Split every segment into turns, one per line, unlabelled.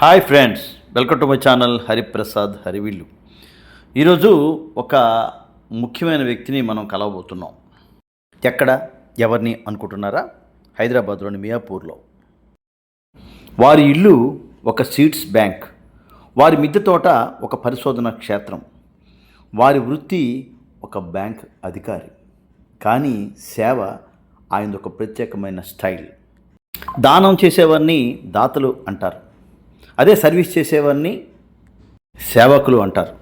Hi friends welcome to my channel Hariprasad Harivillu. ఈరోజు ఒక ముఖ్యమైన వ్యక్తిని మనం కలవబోతున్నాం. ఎక్కడ ఎవరిని అనుకుంటున్నారా? హైదరాబాద్లోని మియాపూర్లో. వారి ఇల్లు ఒక సీడ్స్ బ్యాంక్. వారి మిద్దె తోట ఒక పరిశోధన క్షేత్రం. వారి వృత్తి ఒక బ్యాంక్ అధికారి. కానీ సేవ ఆయనది ఒక ప్రత్యేకమైన స్టైల్. దానం చేసేవారిని దాతలు అంటారు. అదే సర్వీస్ చేసేవారిని సేవకులు అంటారు.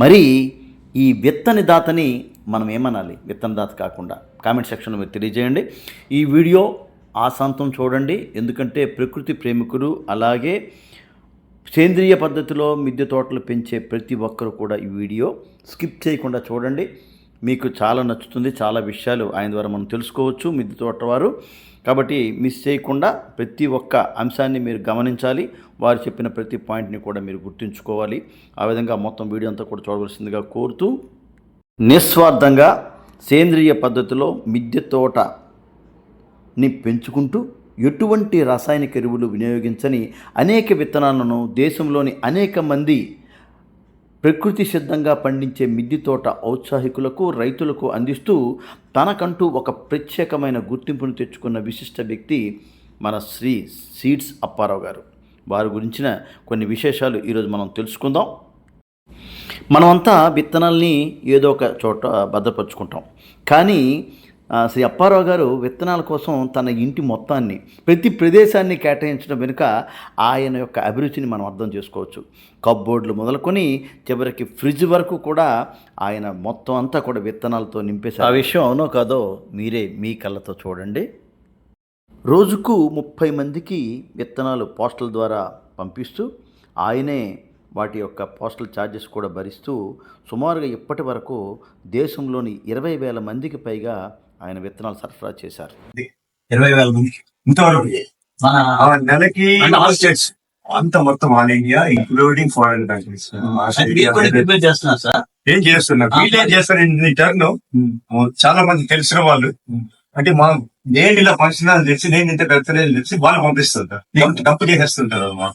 మరి ఈ విత్తని దాతని మనం ఏమనాలి? విత్తన దాత కాకుండా కామెంట్ సెక్షన్లో మీరు తెలియజేయండి. ఈ వీడియో ఆశాంతం చూడండి. ఎందుకంటే ప్రకృతి ప్రేమికులు అలాగే సేంద్రియ పద్ధతిలో మిద్దె తోటలు పెంచే ప్రతి ఒక్కరు కూడా ఈ వీడియో స్కిప్ చేయకుండా చూడండి. మీకు చాలా నచ్చుతుంది చాలా విషయాలు ఆయన ద్వారా మనం తెలుసుకోవచ్చు. మిద్దె తోట వారు కాబట్టి మిస్ చేయకుండా ప్రతి ఒక్క అంశాన్ని మీరు గమనించాలి. వారు చెప్పిన ప్రతి పాయింట్ని కూడా మీరు గుర్తుంచుకోవాలి. ఆ విధంగా మొత్తం వీడియో అంతా కూడా చూడవలసిందిగా కోరుతూ నిస్వార్థంగా సేంద్రియ పద్ధతిలో మిద్దె తోటని పెంచుకుంటూ ఎటువంటి రాసాయనిక ఎరువులు వినియోగించని అనేక విత్తనాలను దేశంలోని అనేక మంది ప్రకృతి సిద్ధంగా పండించే మిద్ది తోట ఔత్సాహికులకు రైతులకు అందిస్తూ తనకంటూ ఒక ప్రత్యేకమైన గుర్తింపును తెచ్చుకున్న విశిష్ట వ్యక్తి మన శ్రీ సీడ్స్ అప్పారావు గారు. వారి గురించిన కొన్ని విశేషాలు ఈరోజు మనం తెలుసుకుందాం. మనమంతా విత్తనాల్ని ఏదో ఒక చోట భద్రపరుచుకుంటాం. కానీ శ్రీ అప్పారావు గారు విత్తనాల కోసం తన ఇంటి మొత్తాన్ని ప్రతి ప్రదేశాన్ని కేటాయించడం వెనుక ఆయన యొక్క అభిరుచిని మనం అర్థం చేసుకోవచ్చు. కబ్బోర్డులు మొదలుకొని చివరికి ఫ్రిడ్జ్ వరకు కూడా ఆయన మొత్తం అంతా కూడా విత్తనాలతో నింపేశారు. ఆ విషయం అవునో కాదో మీరే మీ కళ్ళతో చూడండి. రోజుకు ముప్పై మందికి విత్తనాలు పోస్టల్ ద్వారా పంపిస్తూ ఆయనే వాటి యొక్క పోస్టల్ ఛార్జెస్ కూడా భరిస్తూ సుమారుగా ఇప్పటి వరకు దేశంలోని ఇరవై వేల మందికి పైగా ఆయన విత్తనాలు సరఫరా చేశారు.
ఇరవై వేల మందికి. ఇంతవరకు
మన
ఆ నెలకి. అంత మొత్తం all India including foreign countries
చేస్తున్నారు సార్
ఏం చేస్తున్నా వీళ్ళు ఏం చేస్తారు టర్న్ చాలా మంది తెలిసిన వాళ్ళు. అంటే మా నేను ఇలా ఫంక్షన్ తెలిసి నేను ఇంత పెడతలేదు తెలిసి వాళ్ళు పంపిస్తుంటారు. డంప్ చేసేస్తుంటారు అన్నమాట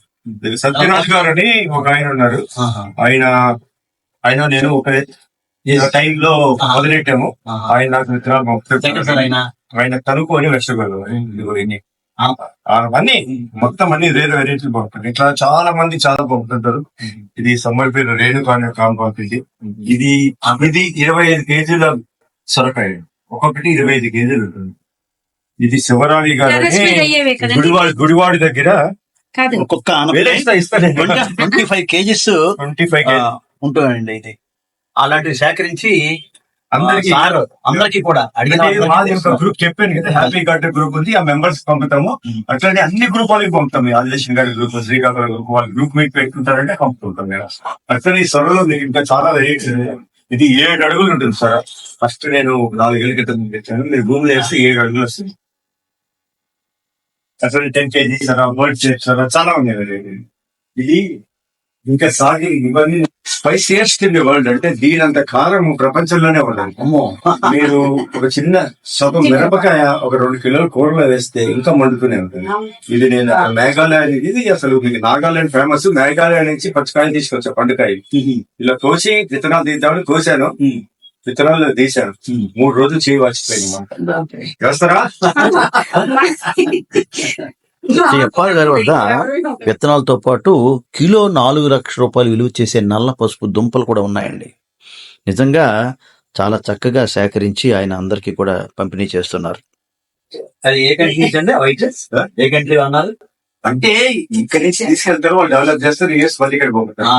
సత్యనాథ్ గారు అని ఒక ఆయన ఉన్నారు. ఆయన ఆయన నేను ఒక టైంలో మొదలెట్టాము ఆయన నాకు విత్తనాలు
సెకండ్ సార్
పంపుతారు
ఆయన
ఆయన తనుకొని వెచ్చగలరు అవన్నీ మొత్తం అన్ని వేరే వెరైటీలు పంపుతారు. ఇట్లా చాలా మంది చాలా పంపుతుంటారు. ఇది సమ్మర్ పేరు రేణుకా అనే కాంపౌండ్ ఇది ఇది ఇది ఇరవై ఐదు కేజీల సొరకాయ. ఒక్కొక్కటి ఇరవై ఐదు కేజీలు ఉంటుంది. ఇది శివరాణి గారు? గుడివాడి గుడివాడి దగ్గర
కాదు.
ఒక్కొక్క. Twenty five kgs
twenty five
ఉంటుందండి ఇది. అలాంటివి సేకరించి
అందరికి
సార్ అందరికి కూడా అడిగిన
గ్రూప్ చెప్పాను కదా హ్యాపీ గార్డెన్ గ్రూప్ ఉంది ఆ మెంబర్స్ పంపుతాము. అట్లానే అన్ని గ్రూప్ వాళ్ళకి పంపుతాం. ఆదిలేషన్ గారి గ్రూప్ శ్రీకాకుళం గ్రూప్ వాళ్ళ గ్రూప్ మీట్ పెట్టుకుంటారంటే పంపుతుంటాం మేము. అట్లనే ఈ సొరలో ఇంకా చాలా ఉన్నాయి. ఇది ఏడు అడుగులు ఉంటుంది సార్. ఫస్ట్ నేను నాలుగేళ్ళ క్రితం తెచ్చాను మీరు భూమిలో వేస్తే ఏడు అడుగులు వస్తుంది. అసలు ten kg sir bird shape sir చాలా ఉన్నాయి. ఇది ఇంకా సాగి ఇవన్నీ ఇన్ ది వరల్డ్ అంటే దీనంత కారం ప్రపంచంలోనే ఉండదు.
అమ్మో.
మీరు ఒక చిన్న సగం మిరపకాయ ఒక రెండు కిలోల కూరలో వేస్తే ఇంకా మండుతూనే ఉంటుంది. ఇది నేను ఆ మేఘాలయ ఇది అసలు మీకు నాగాలాండ్ ఫేమస్ మేఘాలయ నుంచి పచ్చికాయలు తీసుకొచ్చా పండుకాయ ఇలా కోసి విత్తనాలు తీద్దామని కోసాను. విత్తనాలు తీశాను. మూడు రోజులు చేయి వచ్చిపోయింది చేస్తారా?
అప్పారావు గారి వద్ద విత్తనాలతో పాటు కిలో నాలుగు లక్షల రూపాయలు విలువ చేసే నల్ల పసుపు దుంపలు కూడా ఉన్నాయండి. నిజంగా చాలా చక్కగా సేకరించి ఆయన అందరికీ కూడా పంపిణీ చేస్తున్నారు.
అది ఏ కంట్రీ నుంచి అండి? వైట్? ఏ కంట్రీ అన్నారు
అంటే ఇక్కడి నుంచి తీసుకెళ్తారు వాళ్ళు డెవలప్ చేస్తారు యూఎస్ మళ్ళీ ఇక్కడ పోతారు.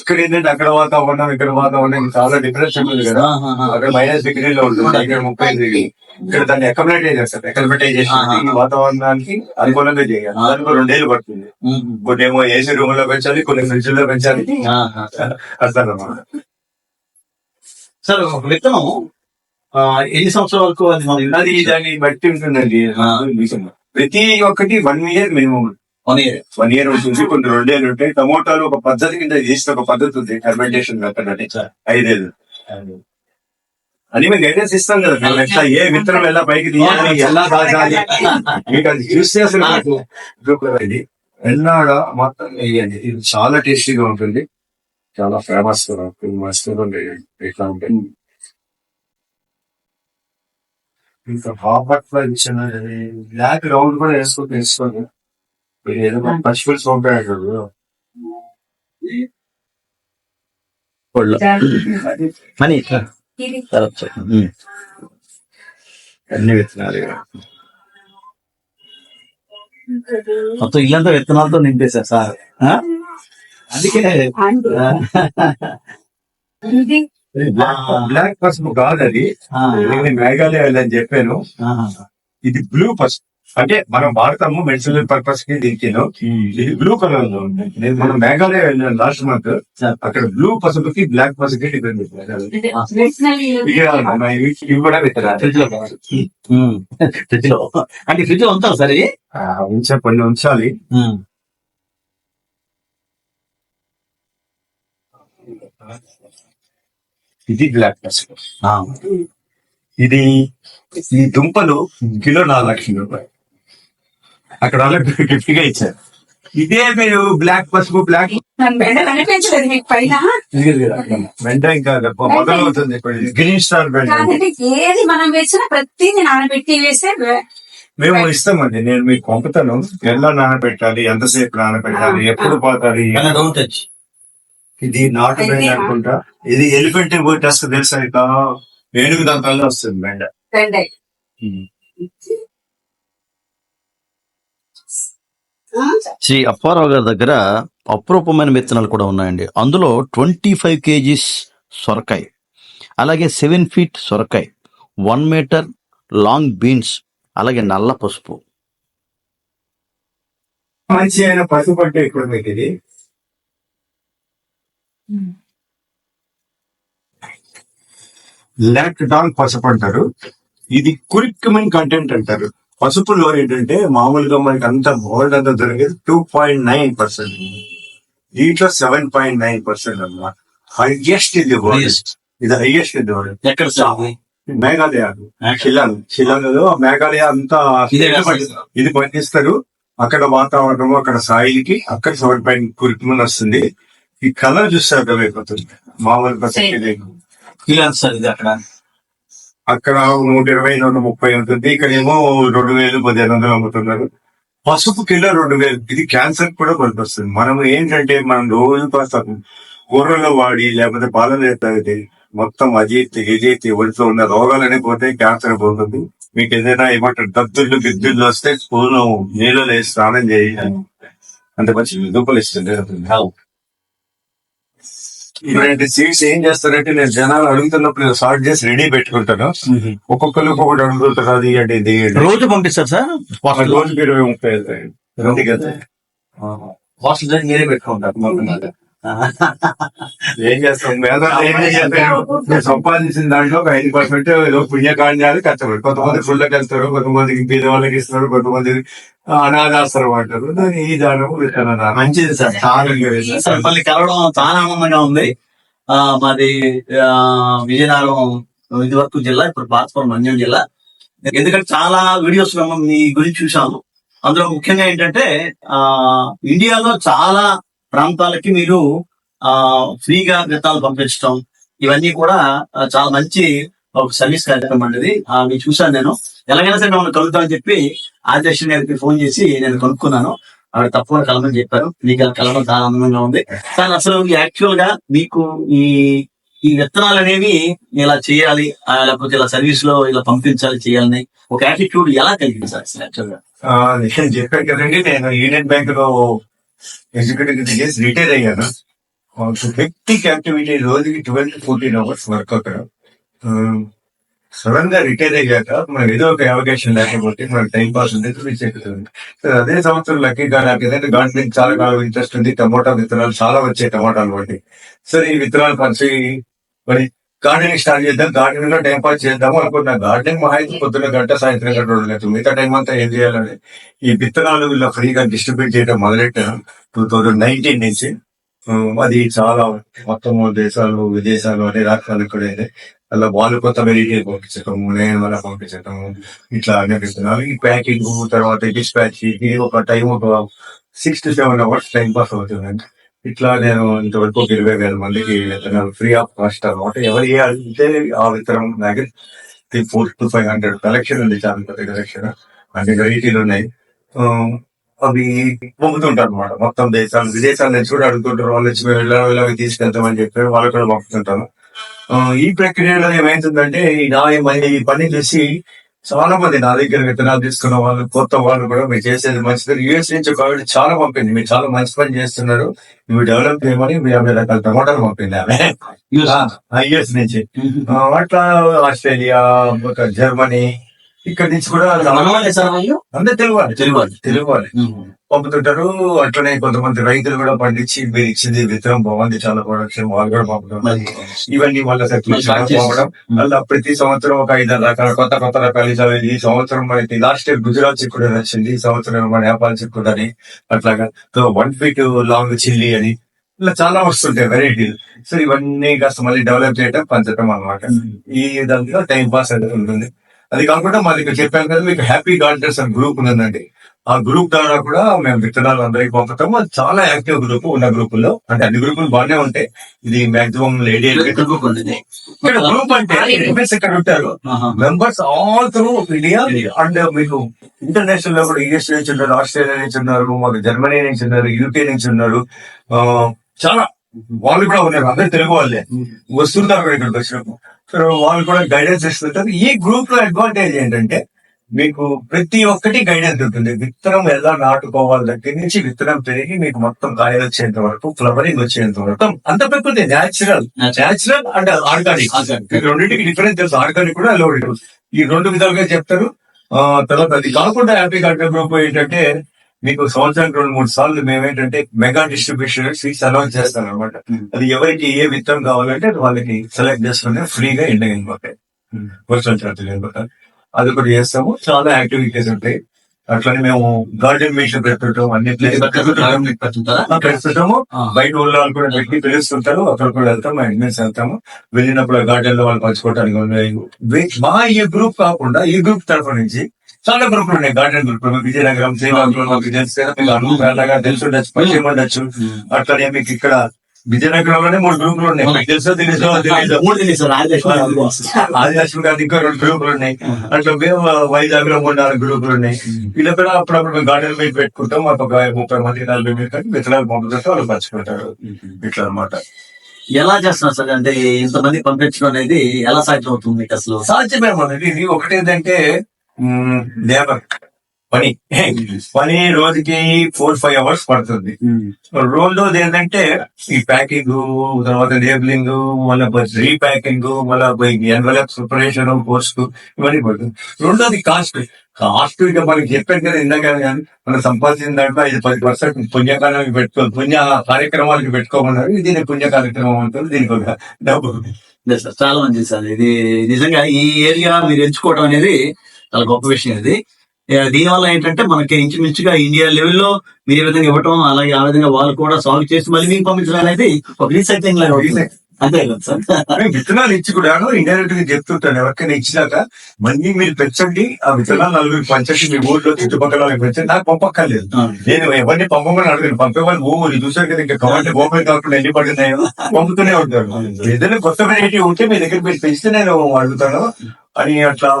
ఇక్కడ ఏంటంటే అక్కడ వాతావరణం ఇక్కడ వాతావరణం చాలా డిఫరెన్స్ ఉంటుంది కదా. అక్కడ మైనస్ డిగ్రీలో ఉంటుంది ఇక్కడ ముప్పై డిగ్రీ ఇక్కడ దాన్ని అకమిడేట్ చేస్తారు అకమిడేట్. ఈ వాతావరణానికి అనుకూలంగా చేయాలి దానికి రెండేళ్ళు పడుతుంది. కొన్ని ఏమో ఏసీ రూమ్లో పెంచాలి కొన్ని ఫ్రిడ్జ్లో పెంచాలి. అర్థం
సార్ ఒక విత్తనం ఎన్ని సంవత్సరాల వరకు అది మనం
దాన్ని బట్టి ఉంటుందండి. ప్రతి ఒక్కటి one year minimum
one year
one year ఉంటుంది కొన్ని రెండేళ్ళు ఉంటాయి. టమోటాలు ఒక పద్ధతి కింద చేసిన ఒక పద్ధతి ఉంది. Fermentation
sir.
ఐదేళ్ళు. అని మేము గైడెన్స్ ఇస్తాం కదా. మేము ఎట్లా ఏ విత్తనం ఎలా పైకి తీయాలి ఎలా దాచాలి మీకు అది చూస్తే అసలు వెళ్ళి ఎల్నాడ మొత్తం వేయండి. ఇది చాలా టేస్టీగా ఉంటుంది. చాలా ఫేమస్ మస్తు ఇట్లా ఉంటాయి ఇంకా బాపట్ల ఇచ్చిన బ్లాక్ రౌండ్ కూడా వేసుకొని వేసుకోండి. ఏదో పచ్చిపులుసు పంపాడు
మనీ.
అన్ని విత్తనాలు.
మొత్తం ఇల్లంతా విత్తనాలతో నింపేశారు సార్ ఆ? అందుకే ఆ,
బ్లాక్ పసుపు కాదు అది మేఘాలయ వెళ్ళని చెప్పాను.
ఆ,
ఇది బ్లూ పసుపు అంటే మనం వాడతాము మెడిసినల్ పర్పస్కి దీనికి ఇది బ్లూ కలర్లో ఉంది నేను మనం మేఘాలయ వెళ్ళాను లాస్ట్ మంత్. అక్కడ బ్లూ పసుపుకి బ్లాక్ పసుపుకి డిఫరెంట్ ఇవి కూడా పెట్టారు.
ఫ్రిడ్జ్లో ఉమ్, ఫ్రిడ్జ్లో అంటే ఫ్రిడ్జ్లో ఉంటాం సార్
ఉంచా కొన్ని ఉంచాలి. ఇది బ్లాక్ పసుపు.
ఆ,
ఇది ఈ దుంపలు కిలో నాలుగు లక్షల రూపాయలు. అక్కడ వాళ్ళకి గిఫ్ట్గా ఇచ్చారు. ఇదే మీరు బ్లాక్ పసుపు బ్లాక్?
అనిపించలేదు మీకు పైన.
వెంట ఇంకా మొదలవుతుంది గ్రీన్ స్టార్ బెండ.
ఏది మనం వేసినా ప్రతిదీ నానబెట్టి వేస్తే వే-
మేము ఇస్తామండి. నేను మీకు పంపుతాను. ఎలా నానబెట్టాలి? ఎంతసేపు నానబెట్టాలి? ఎప్పుడు పోతాలి. ఇది నాటు బెండ అనుకుంటా. ఇది ఎలిఫెంట్ పోయి టెస్ట్ తెలుసా ఇక ఏనుగు దంతాల్లో వస్తుంది బెండ
బెండాయి. ఆ,
శ్రీ అప్పారావు గారి దగ్గర అపురూపమైన విత్తనాలు కూడా ఉన్నాయండి. అందులో ట్వంటీ ఫైవ్ కేజీస్ సొరకాయ అలాగే సెవెన్ ఫీట్ సొరకాయ వన్ మీటర్ లాంగ్ బీన్స్ అలాగే నల్ల పసుపు.
మంచి అయిన పసుపు అంటే ఇప్పుడు మీకు ఇది? లాక్ డాన్ పసుపు అంటారు. ఇది కురిక్కమైన కంటెంట్ అంటారు. పసుపులో ఏంటంటే మామూలుగా మనకి అంత గోల్డ్ అంతా దొరికేది టూ పాయింట్ నైన్ పర్సెంట్ దీంట్లో సెవెన్ పాయింట్ నైన్ పర్సెంట్ అన్నమాట. హైయెస్ట్ ఇది వరల్డ్ ఇది హైయెస్ట్ ఇది వరల్డ్
ఎక్కడ
మేఘాలయ షిల్లాంగ్ షిల్లాంగ్లో మేఘాలయ అంతా
ఇదే
ఇది పండిస్తారు. అక్కడ వాతావరణం అక్కడ సాయికి అక్కడ సెవెన్ పాయింట్ కురికమని వస్తుంది. ఈ కలర్ చూస్తే అర్థమైపోతుంది. మామూలు పసుపు ఇది.
సార్ ఇది అక్కడ.
అక్కడ నూట ఇరవై నూట ముప్పై ఉంటుంది. ఇక్కడ ఏమో రెండు వేలు పదిహేను వందలు అమ్ముతున్నారు. పసుపు కిలో రెండు వేలు. ఇది క్యాన్సర్ కూడా పనికొస్తుంది. మనం ఏంటంటే మనం రోజు కాస్త కూరలో వాడి లేకపోతే పాలలో తాగితే మొత్తం అజీర్తి గిజీర్తి ఒడితో ఉన్న రోగాలనే పోతే క్యాన్సర్ పోతుంది. మీకు ఏదైనా ఏమంటారు? దద్దుళ్ళు గిద్దుళ్ళు వస్తే స్పూన్ నీళ్ళలో వేసి స్నానం చేయాలి. అంత మంచి దుంపలు ఇస్తుంది ఇప్పుడంటే సీడ్స్ ఏం చేస్తారంటే నేను జనాలు అడుగుతున్నప్పుడు సార్ట్ చేసి రెడీ పెట్టుకుంటాను. ఒక్కొక్కరు ఒక్కొక్కటి అడుగుతుంటారు అది అంటే ఇది.
రోజు పంపిస్తారు సార్?
రోజుకి ఇరవై ముప్పై వెళ్తాయి
మీరే పెట్టుకుంటారు
ఏం చేస్తాం? నేను సంపాదించిన దాంట్లో ఒక ఐదు పర్సెంట్ ఏదో పుణ్యకాండాలు కష్టపడి. కొంతమంది ఫుళ్ళకి వెళ్తారు కొంతమందికి బీద వాళ్ళకి ఇస్తారు కొంతమంది అనాథాశ్రమం అంటారు. దాని ఈ దానం.
మంచిది సార్
చాలా
కలవడం చాలా ఆనందంగా ఉంది. ఆ మాది విజయనగరం ఇది వరకు జిల్లా ఇప్పుడు బాస్పురం మంజం జిల్లా. ఎందుకంటే చాలా వీడియోస్ మేము మీ గురించి చూసాము అందులో ముఖ్యంగా ఏంటంటే ఆ ఇండియాలో చాలా ప్రాంతాలకి మీరు ఆ ఫ్రీగా విత్తనాలు పంపించడం ఇవన్నీ కూడా చాలా మంచి ఒక సర్వీస్ కార్యక్రమం అనేది ఆ, మీరు చూసాను నేను. ఎలాగైనా సరే మమ్మల్ని కలుగుతామని చెప్పి ఆదిలక్ష్మి గారికి ఫోన్ చేసి నేను కనుక్కున్నాను. ఆవిడ తప్పకుండా కలమని చెప్పారు. మీకు కలవడం చాలా ఆనందంగా ఉంది. కానీ అసలు యాక్చువల్గా మీకు ఈ ఈ విత్తనాలు అనేవి ఇలా చేయాలి ఆ, లేకపోతే ఇలా సర్వీస్లో ఇలా పంపించాలి చేయాలని ఒక యాటిట్యూడ్ ఎలా కలిగించాలి
యాక్చువల్గా నేను చెప్పాను కదండి. నేను యూనియన్ బ్యాంక్లో ఎగ్జిక్యూటివ్ చేసి రిటైర్ అయ్యాను హెక్టిక్ యాక్టివిటీ రోజుకి ట్వెల్వ్ ఫోర్టీన్ అవర్స్ వర్క్ అక్కడ. Um, సడన్గా రిటైర్ అయ్యాక మనం ఏదో ఒక అవకాశం లేకపోతే మన టైం పాస్ ఉంది రీచ్ ఎక్కుతుంది సో అదే సంవత్సరం లక్కీగా నాకు ఏదైతే గార్డెనింగ్ చాలా బాగా ఇంట్రెస్ట్ ఉంది టమోటా విత్తనాలు చాలా వచ్చాయి టమోటాలు బట్టి సరే ఈ విత్తనాలు పరిచి మరి గార్డెనింగ్ స్టార్ట్ చేద్దాం గార్డెనింగ్లో టైం పాస్ చేద్దాం అనుకున్నా. గార్డెనింగ్ మహా అయితే పొద్దున్న గంట సాయంత్రం గంట రెండు గంటలు మిగతా టైం అంతా ఏం చేయాలని ఈ విత్తనాలు ఇలా ఫ్రీగా డిస్ట్రిబ్యూట్ చేయడం మొదలెట్టాను. టూ థౌజండ్ నైన్టీన్ నుంచి. అది చాలా మొత్తం దేశాలు విదేశాలు అనే రాష్ట్రాలు కూడా అలా వాళ్ళు కొత్త వెరైటీ పంపించటం నేను వల్ల పంపించటం ఇట్లా అన్ని విత్తనాలు. ఈ ప్యాకింగ్ తర్వాత డిస్పాచ్ ఇది ఒక టైం ఒక six to seven hours time pass అవుతుందండి ఇట్లా నేను ఇంతవరకు ఇరవై వేల మందికి ఫ్రీ ఆఫ్ కాస్ట్ అనమాట ఎవరు ఏ అడిగితే ఆ విత్తనం నాకు four to five hundred collection ఉంది చాలా పెద్ద కలెక్షన్. అన్ని వెరైటీలు ఉన్నాయి. ఆ, అవి పంపుతుంటారు అనమాట మొత్తం దేశాలు విదేశాల నుంచి కూడా అడుగుతుంటారు. వాళ్ళు వచ్చి మేము ఇలా తీసుకెళ్తామని చెప్పి వాళ్ళు కూడా పంపుతుంటారు ఈ ప్రక్రియలో ఏమైతుందంటే ఈ నా ఈ పని చేసి చాలా మంది నా దగ్గర విత్తనాలు తీసుకున్న వాళ్ళు కొత్త వాళ్ళు కూడా మీరు చేసేది మంచిది. యూఎస్ నుంచి ఒక ఆవిడ చాలా పంపింది. మీరు చాలా మంచి పని చేస్తున్నారు. ఇవి డెవలప్ చేయమని మీ యాభై రకాల టమాటాలు పంపింది ఆమె. యుఎస్ నుంచి. అట్లా ఆస్ట్రేలియా జర్మనీ ఇక్కడ నుంచి కూడా అందరు తెలుగు వాళ్ళు
తెలుగు వాళ్ళు?
తెలుగు వాళ్ళు పంపుతుంటారు. అట్లనే కొంతమంది రైతులు కూడా పండించి మీరు ఇచ్చింది విత్తనం బాగుంది చాలా ప్రొడక్షన్ వాళ్ళు కూడా పంపడం ఇవన్నీ వాళ్ళ పంపడం మళ్ళీ ప్రతి సంవత్సరం ఒక ఐదు రకాల కొత్త కొత్త రకాలు చదివి ఈ సంవత్సరం మనకి లాస్ట్ ఇయర్ గుజరాత్ చిక్కుడు వచ్చింది ఈ సంవత్సరం మన నేపాల్ చిక్కుడు అని అట్లాగా వన్ ఫీట్ లాంగ్ చిల్లీ అని ఇలా చాలా వస్తుంటాయి వెరైటీలు సో ఇవన్నీ కాస్త మళ్ళీ డెవలప్ చేయడం పంచడం అన్నమాట. ఈ దాంట్లో టైం పాస్ అనేది ఉంటుంది. అది కాకుండా మాది ఇక్కడ చెప్పాను కదా మీకు హ్యాపీ గార్డెన్స్ అని గ్రూప్ ఉందండి. ఆ గ్రూప్ ద్వారా కూడా మేము విత్తనాలు అందరికి పంపుతాము. అది చాలా యాక్టివ్ గ్రూప్ ఉన్న గ్రూపుల్లో అంటే అన్ని గ్రూపులు బాగానే ఉంటాయి. ఇది మాక్సిమం లేడీ
ఇక్కడ గ్రూప్ ఉంది.
ఇక్కడ గ్రూప్ అంటే ఇక్కడ ఉంటారు. Members all through India. And మీకు ఇంటర్నేషనల్లో కూడా యుఎస్ నుంచి ఉన్నారు ఆస్ట్రేలియా నుంచి ఉన్నారు మాకు జర్మనీ నుంచి ఉన్నారు యూకే నుంచి ఉన్నారు ఆ, చాలా వాళ్ళు కూడా ఉన్నారు. అందరు తెలుగు వాళ్ళే. వస్తుంటారు కూడా ఇక్కడికి వచ్చినప్పుడు. సో వాళ్ళు కూడా గైడెన్స్ ఇస్తుంటారు ఈ గ్రూప్లో అడ్వాంటేజ్ ఏంటంటే మీకు ప్రతి ఒక్కటి గైడెన్స్ ఉంటుంది. విత్తనం ఎలా నాటుకోవాలి దగ్గర నుంచి విత్తనం పెరిగి మీకు మొత్తం కాయలు వచ్చేంత వరకు ఫ్లవరింగ్ వచ్చేంత వరకు. అంత ప్రకృతి న్యాచురల్ న్యాచురల్ అండ్ ఆర్గానిక్ రెండింటికి డిఫరెన్స్ తెలుసు. ఆర్గానిక్ కూడా లోడ్ ఈ రెండు విధాలుగా చెప్తారు. తర్వాత అది కాకుండా హ్యాపీ గార్డెన్ గ్రూప్ ఏంటంటే మీకు సంవత్సరానికి రెండు మూడు సార్లు మేమేంటంటే మెగా డిస్ట్రిబ్యూషన్ సీట్స్ అనౌన్స్ చేస్తాం అనమాట అది ఎవరికి ఏ విత్తనం కావాలంటే వాళ్ళకి సెలెక్ట్ చేసుకుని ఫ్రీగా ఎండగా వెళ్ళిపోతాయి వర్షం చార్జీలు వెళ్ళిపోతాయి అది కూడా చేస్తాము. చాలా యాక్టివిటీస్ ఉంటాయి. అట్లనే మేము గార్డెన్ మిషన్ పెట్టుకుంటాం అన్ని
ఆ.
బయట ఊళ్ళో వాళ్ళు కూడా పెట్టి పిలుస్తుంటారు. అక్కడ కూడా వెళ్తాం అడ్మిన్స్ వెళ్తాము. వెళ్ళినప్పుడు గార్డెన్లో వాళ్ళు పంచుకోవడానికి మా ఈ గ్రూప్ కాకుండా ఈ గ్రూప్ తరఫు నుంచి చాలా గ్రూపులు ఉన్నాయి. గార్డెన్ గ్రూప్ విజయనగరం శ్రీకాకుళం మీకు తెలుసు కదా మీకు అనుకుంటాగా తెలిసి ఉండొచ్చు పరిచయం ఉండొచ్చు అట్లనే మీకు ఇక్కడ విజయనగరంలోనే మూడు గ్రూపులు ఉన్నాయి. మీకు తెలుసో తెలుసో
ఆదిలక్ష్మి గారు
ఇంకా రెండు గ్రూపులు ఉన్నాయి. అట్లా మేము వైజాగ్లో మూడు నాలుగు గ్రూపులు ఉన్నాయి. వీళ్ళ కూడా అప్పుడప్పుడు మేము గార్డెన్ మీద పెట్టుకుంటాం. మాకు ఒక ముప్పై మంది నలభై మంది కానీ విత్తనాలు పంపుతుంటే వాళ్ళు పంచుకుంటారు. ఇట్లా అన్నమాట.
ఎలా చేస్తున్నారు సార్? అంటే ఇంతమంది పంపించడం అనేది ఎలా సాధ్యం అవుతుంది అసలు?
సాధ్యమేమన్నది ఇది ఒకటేంటంటే లేబర్ పని. పని రోజుకి ఫోర్ ఫైవ్ అవర్స్ పడుతుంది. రెండోది ఏంటంటే ఈ ప్యాకింగ్ తర్వాత లేబులింగ్ మళ్ళీ రీప్యాకింగ్ మళ్ళీ ఎన్వలప్ ప్రిపరేషన్ పోస్ట్ ఇవన్నీ పడుతుంది. రెండోది కాస్ట్. కాస్ట్ ఇక మనకి చెప్పాను కదా ఇందాక మనం సంపాదించిన దాంట్లో ఐదు పది పర్సెంట్ పుణ్యకాలానికి పెట్టుకో పుణ్య కార్యక్రమాలకి పెట్టుకోమన్నారు. ఇది దీని పుణ్య కార్యక్రమం ఉంటుంది దీనికి ఒక డబ్బు
చాలా మంచిది సార్. ఇది నిజంగా ఈ ఏరియా మీరు ఎంచుకోవడం అనేది చాలా గొప్ప విషయం ఇది. ఏ, దీనివల్ల ఏంటంటే మనకి ఇంచుమించుగా ఇండియా లెవెల్లో మీరు ఈ విధంగా ఇవ్వటం అలాగే ఆ విధంగా వాళ్ళు కూడా సాల్వ్ చేసి మళ్ళీ మీకు పంపించడం అనేది ఒక రీసైక్లింగ్ లాగా. అంతే కదా సార్?
విత్తనాలు ఇచ్చి కూడా ఇండైరెక్ట్గా చెప్తుంటాను ఎవరికైనా ఇచ్చినాక మళ్ళీ మీరు పెంచండి ఆ విత్తనాలు నలుగురు పంచండి మీ ఊర్లో చుట్టుపక్కల వాళ్ళకి పెంచండి నాకు పంపక్కర్లేదు. నేను ఎవరిని పంపమని అడగను పంపే వాళ్ళు ఓ ఇది చూసారు కదా ఇంకా కమాండ్ ఓపెన్ కాకుండా ఎన్ని పడుతున్నాయో పంపుతూనే ఉంటారు. ఏదైనా కొత్త వెరైటీ ఉంటే మీ దగ్గర మీరు పెంచితే నేను అడుగుతాను అని అట్లా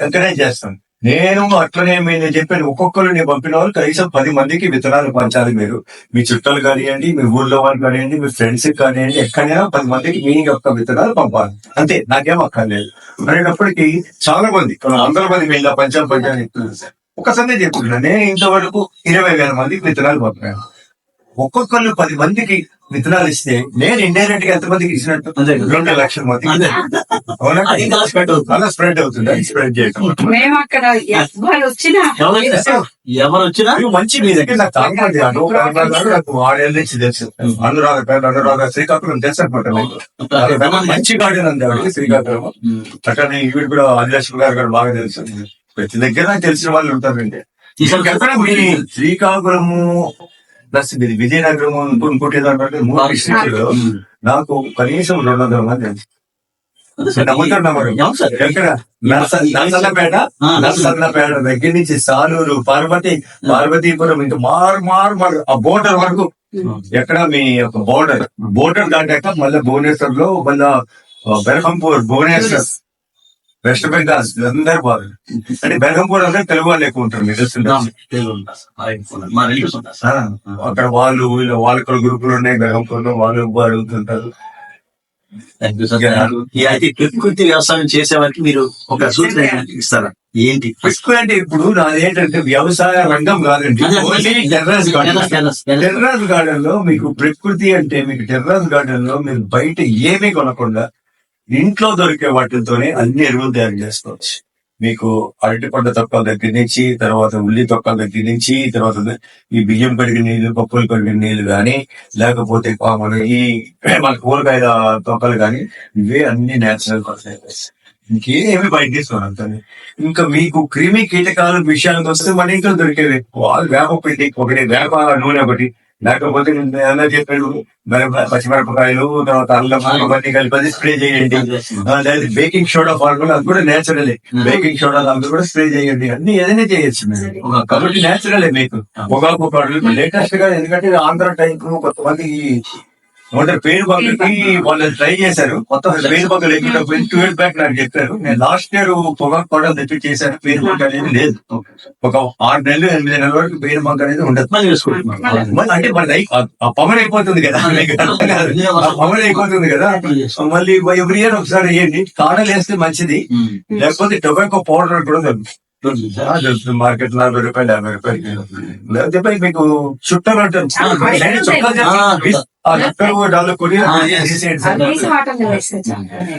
ఎంకరేజ్ చేస్తాను నేను అట్లనే మీరు చెప్పాను ఒక్కొక్కరు నేను పంపిన వాళ్ళు కనీసం పది మందికి విత్తనాలు పంచాలి మీరు. మీ చుట్టాలు కానివ్వండి మీ ఊళ్ళో వాళ్ళు కానివ్వండి మీ ఫ్రెండ్స్ కానివ్వండి ఎక్కడైనా పది మందికి మీ యొక్క విత్తనాలు పంపాలి. అంతే నాకేం అక్కర్లేదు. అనేటప్పటికీ చాలా మంది వందల మంది మీ ఇలా పంచాలి పంచాలి ఒకసారి చెప్తున్నా నేను ఇంతవరకు ఇరవై వేల మందికి విత్తనాలు పంపాను. ఒక్కొక్కరు పది మందికి విత్తనాలు ఇస్తే నేను ఇండైరెక్ట్గా ఎంత మందికి ఇచ్చినట్టు. రెండు లక్షల మంది
అదే.
అవునా?
అది ఇంకా స్ప్రెడ్ అవుతుంది.
అలా స్ప్రెడ్ అవుతుంది. అది స్ప్రెడ్ చేయటం.
మేము అక్కడ ఎవరు వచ్చినా
ఎవరు వచ్చినా- ఎవరు వచ్చినా?
ఇది మంచి మీ దగ్గర నాకు గారు నాకు ఆడేళ్ళ నుంచి తెలుసు. అనురాధ పేరు అనురాధ శ్రీకాకుళం తెలుసు అనమాట మంచి గార్డెన్ ఉంది ఆవిడకి శ్రీకాకుళం. అట్లనే ఈవిడ కూడా ఆదిలక్ష్మి గారు కూడా బాగా తెలుసు. ప్రతి దగ్గర నాకు తెలిసిన వాళ్ళు ఉంటారండి శ్రీకాకుళము ప్లస్ ఇది విజయనగరం ఇంకోటి ఏదంటే మూడు డిస్ట్రిక్ట్లో నాకు కనీసం రెండు వందల మంది నర్సన్నపేట? నర్సన్నపేట దగ్గర నుంచి సాలూరు పార్వతి పార్వతీపురం ఇంకా మారు మారు మారు ఆ బోర్డర్ వరకు. ఎక్కడ మీ యొక్క బోర్డర్ బోర్డర్ దాటాక మళ్ళీ భువనేశ్వర్లో మళ్ళా బెరహంపూర్ భువనేశ్వర్. వెస్ట్ బెంగాల్ అందరు బాగా అంటే బెరహంపూర్ అంటే తెలుగు వాళ్ళు ఎక్కువ ఉంటారు మీరు అక్కడ వాళ్ళు వీళ్ళు వాళ్ళ గ్రూపులు ఉన్నాయి బెరహంపూర్లో వాళ్ళు అడుగుతుంటారు.
ప్రకృతి వ్యవసాయం చేసే వారికి మీరు ఒక సూచన ఇస్తారా? ఏంటి?
ఎక్కువ అంటే ఇప్పుడు నాది ఏంటంటే వ్యవసాయ రంగం కాదండి. Only terrace garden.
టెర్రస్
గార్డెన్లో మీకు ప్రకృతి అంటే మీకు టెర్రస్ గార్డెన్లో మీరు బయట ఏమీ కొనకుండా ఇంట్లో దొరికే వాటితోనే అన్ని ఎరువులు తయారు చేసుకోవచ్చు. మీకు అరటి తొక్కల దగ్గర నుంచి తర్వాత ఉల్లి తొక్కల దగ్గర నుంచి తర్వాత ఈ బియ్యం కడిగిన నీళ్ళు పప్పులు కడిగిన నీళ్ళు కానీ లేకపోతే మన ఈ మన కూరగాయల తొక్కలు కానీ ఇవే అన్ని నేచురల్ ఫర్టిలైజర్స్ ఇంకేమి బయట తీసుకోవాలి ఇంకా మీకు క్రిమి కీటకాల విషయానికి వస్తే మన ఇంట్లో దొరికేవి. వాళ్ళు వేప పిండి ఒకటి వేప నూనె ఒకటి లేకపోతే నేను ఏమన్నా చెప్పాడు మిరప పచ్చిమిరపకాయలు తర్వాత అల్లం అవన్నీ కలిపి స్ప్రే చేయండి. లేదా బేకింగ్ సోడా ఫార్ములా అది కూడా నేచురలే బేకింగ్ సోడా దాంట్లో కూడా స్ప్రే చేయండి. అన్ని ఏదైనా చేయొచ్చు మీరు. కాబట్టి నేచురలే మీకు. పొగాకు పాటలు లేటెస్ట్గా ఎందుకంటే ఆంధ్ర టైప్ కొంతమంది ఏమంటారు పేరు బగ్గకి వాళ్ళు ట్రై చేశారు. కొత్త పేరు బగ్గలు ఎక్కినప్పుడు టూ ఇయర్స్ బ్యాక్ నాకు చెప్పారు. నేను లాస్ట్ ఇయర్ పొగాకు పాటలు తెప్పి చేశాను. పేరు బగ్గ అనేది లేదు. ఒక ఆరు నెలలు ఎనిమిది నెలల వరకు పేరు బగ్గ అనేది ఉండదు.
మళ్ళీ
అంటే మన లైఫ్ ఆ పవర్ అయిపోతుంది కదా. పవర్ అయిపోతుంది కదా. సో మళ్ళీ ఎవ్రీ ఇయర్ ఒకసారి వేయండి. కాడలు వేస్తే మంచిది. లేకపోతే టొబాకో పౌడర్ కూడా మార్కెట్ నలభై రూపాయలు యాభై రూపాయలు. లేకపోతే మీకు చుట్టలు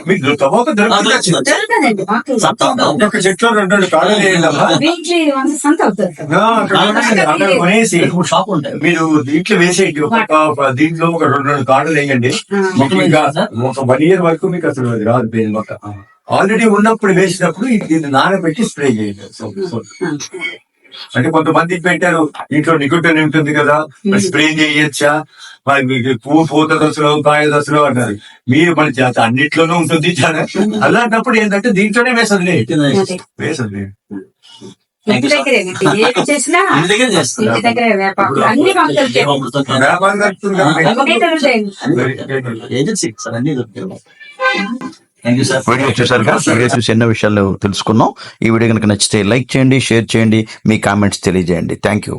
మీకు దొరుకుతుంది?
మాకు
ఒక్కొక్క చెట్లు రెండు కాడలు కొనేసి మీరు దీంట్లో వేసేయండి. దీంట్లో ఒక రెండు రెండు కాడలు వేయండి? ఒక వన్ ఇయర్ వరకు మీకు అసలు అది రాదు పేరు మొక్క ఆల్రెడీ ఉన్నప్పుడు వేసినప్పుడు ఇది దీన్ని నానబెట్టి స్ప్రే చేయండి. అంటే కొంతమంది పెట్టారు ఇంట్లో నికుటన్ ఉంటుంది కదా మరి స్ప్రే చేయొచ్చా? మరి మీకు పువ్వు పూత దశలో కాయ దశలో అన్నారు మీరు మన చేత అన్నిట్లోనూ ఉంటుంది చాలా. అలాంటప్పుడు ఏంటంటే దీంట్లోనే వేసండి వేసండి.
అన్నీ దొరుకుతాయి?
ఏజెన్సీ సార్ అన్ని
వీడియో చూసారుగా వీడియో చూసి ఎన్నో విషయాలు తెలుసుకున్నాం. ఈ వీడియో కనుక నచ్చితే లైక్ చేయండి షేర్ చేయండి మీ కామెంట్స్ తెలియజేయండి. Thank you